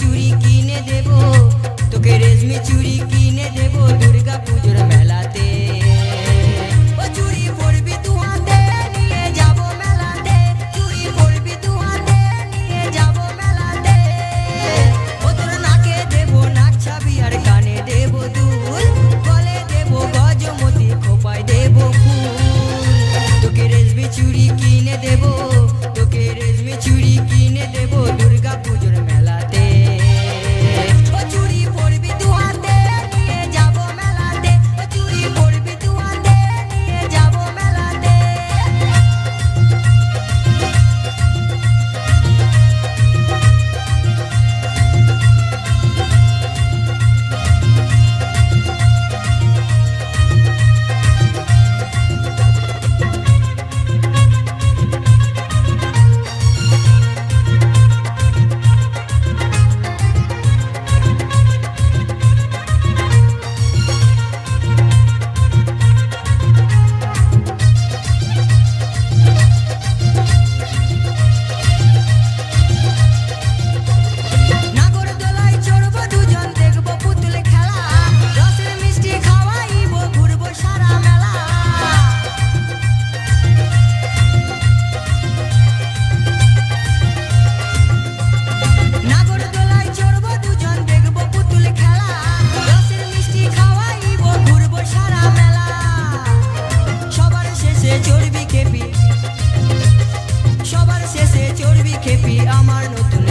चूड़ी कीने देवो तो के रेजमी चूड़ी कीने देवो दुर्गा पूजर শেষে চড়বি খেপি। সবার শেষে চড়বি খেপি আমার নতুন